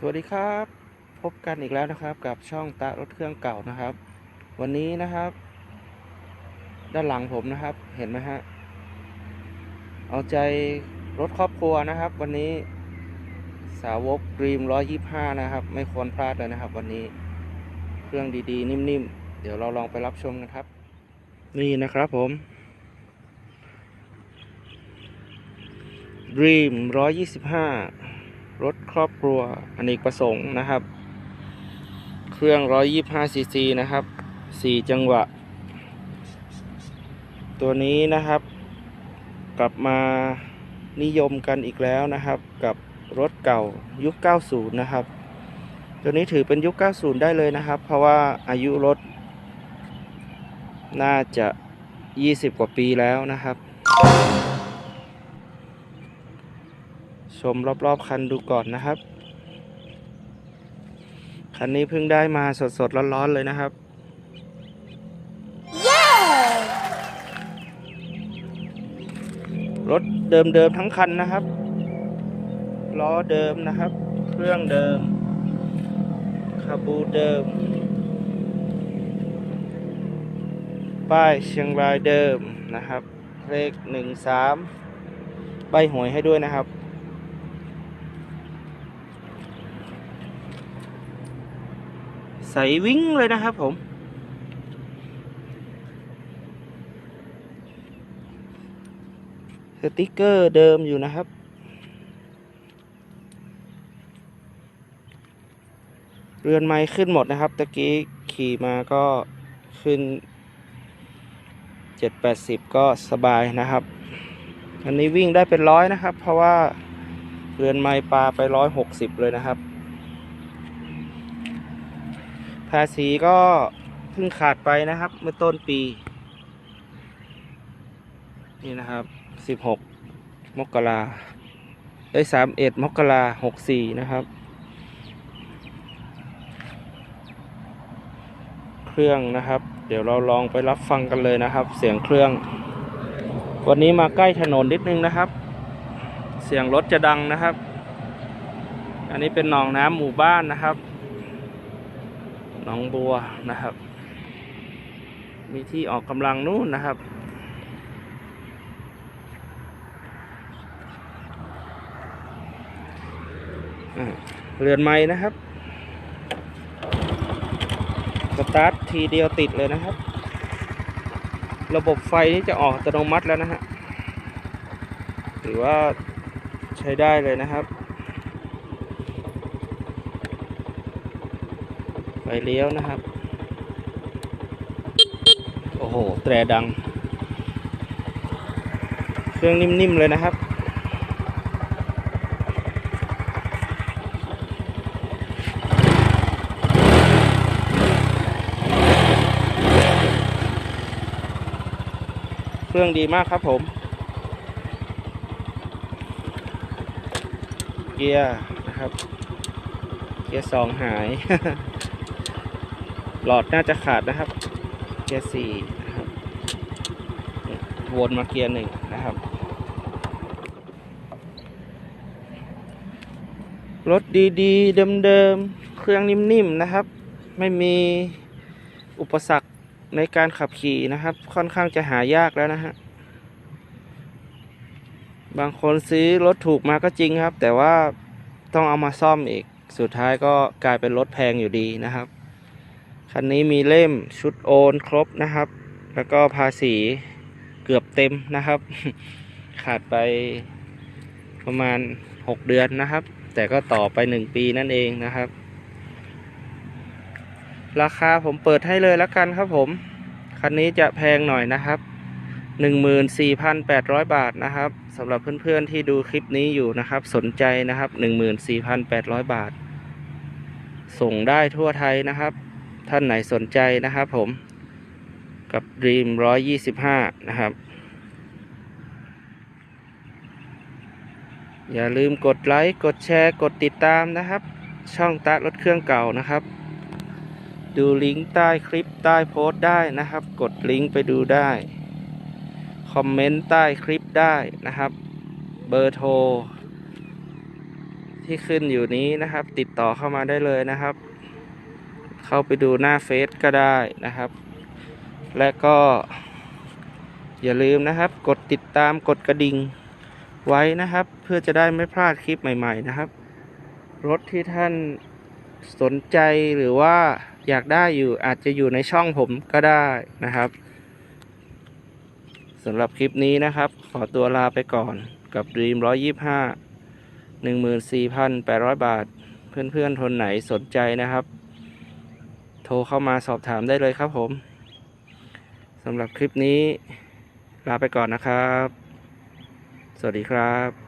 สวัสดีครับ พบกันอีกแล้วนะครับ กับช่องตะรถเครื่องเก่านะครับ วันนี้นะครับ ด้านหลังผมนะครับ เห็นไหมฮะเอาใจรถครอบครัวนะครับ วันนี้สาวกรีม125นะครับ ไม่ควรพลาดเลยนะครับ วันนี้เครื่องดีๆ นิ่มๆ เดี๋ยวเราลองไปรับชมกันครับ นี่นะครับผม Dream 125 รถครอบครัวอเนกประสงค์นะครับ เครื่อง 125 ซีซีนะครับ 4 จังหวะ ตัวนี้นะครับ กลับมานิยมกันอีกแล้วนะครับ กับรถเก่ายุค 90 นะครับ ตัวนี้ถือเป็นยุค 90 ได้เลยนะครับ เพราะว่าอายุรถ น่าจะ 20 กว่าปีแล้วนะครับ ชมรอบๆคันดูก่อนนะครับ คันนี้เพิ่งได้มาสดๆร้อนๆเลยนะครับ รถเดิมๆทั้งคันนะครับ ล้อเดิมนะครับ เครื่องเดิมคาบูเดิม ป้ายเชียงรายเดิมนะครับเลขหนึ่งสามใบหวยให้ด้วยนะครับ ใสวิ่งเลยนะครับผม สติกเกอร์เดิมอยู่นะครับ เรือนไม้ขึ้นหมดนะครับตะกี้ขี่มาก็ขึ้นเจ็ดแปดสิบก็สบายนะครับ อันนี้วิ่งได้เป็นร้อยนะครับ เพราะว่าเรือนไม้ปลาไปร้อยหกสิบเลยนะครับ ภาษีก็เพิ่งขาดไปนะครับ เมื่อต้นปี นี่นะครับสิบหกมกราได้สามเอ็ดมกราหกสี่นะครับ เครื่องนะครับ เดี๋ยวเราลองไปรับฟังกันเลยนะครับ เสียงเครื่อง วันนี้มาใกล้ถนนนิดนึงนะครับ เสียงรถจะดังนะครับ อันนี้เป็นหนองน้ำหมู่บ้านนะครับ หนองบัวนะครับ มีที่ออกกำลังนู่นนะครับ เรือนไม้นะครับ สตาร์ททีเดียวติดเลยนะครับ ระบบไฟนี่จะออกอัตโนมัติแล้วนะฮะ ถือว่าใช้ได้เลยนะครับ ไฟเลี้ยวนะครับ โอ้โห แตรดัง เครื่องนิ่มๆเลยนะครับ เครื่องดีมากครับผม เกียร์นะครับ เกียร์สองหาย หลอดน่าจะขาดนะครับ เกียร์สี่นะครับวนมาเกียร์หนึ่งนะครับ รถดีๆ เดิมๆ เครื่องนิ่มๆ นะครับ ไม่มีอุปสรรคในการขับขี่นะครับ ค่อนข้างจะหายากแล้วนะฮะ บางคนซื้อรถถูกมาก็จริงครับ แต่ว่าต้องเอามาซ่อมอีก สุดท้ายก็กลายเป็นรถแพงอยู่ดีนะครับ คันนี้มีเล่มชุดโอนครบนะครับ แล้วก็ภาษีเกือบเต็มนะครับ ขาดไปประมาณ 6 เดือนนะครับ แต่ก็ต่อไป 1 ปีนั่นเองนะครับ ราคาผมเปิดให้เลยแล้วกันครับผม คันนี้จะแพงหน่อยนะครับ14,800 บาทนะครับสำหรับเพื่อนๆที่ดูคลิปนี้อยู่นะครับ สนใจนะครับ 14,800 บาท ส่งได้ทั่วไทยนะครับ ท่านไหนสนใจนะครับผมกับ Dream 125 นะครับ อย่าลืมกดไลค์ กดแชร์ กดติดตามนะครับ ช่องตะรถเครื่องเก่านะครับ ดูลิงก์ใต้คลิปใต้โพสต์ได้นะครับ กดลิงก์ไปดูได้ คอมเมนต์ใต้คลิปได้นะครับ เบอร์โทร ที่ขึ้นอยู่นี้นะครับ ติดต่อเข้ามาได้เลยนะครับ เข้าไปดูหน้าเฟซก็ได้นะครับ และก็ อย่าลืมนะครับ กดติดตามกดกระดิ่งไว้นะครับ เพื่อจะได้ไม่พลาดคลิปใหม่ ๆนะครับ รถที่ท่านสนใจหรือว่าอยากได้อยู่อาจจะอยู่ในช่องผมก็ได้นะครับสำหรับคลิปนี้นะครับ ขอตัวลาไปก่อนกับ Dream 125 14,800 บาท เพื่อนๆทนไหนสนใจนะครับ โทรเข้ามาสอบถามได้เลยครับผมสำหรับคลิปนี้ ลาไปก่อนนะครับ สวัสดีครับ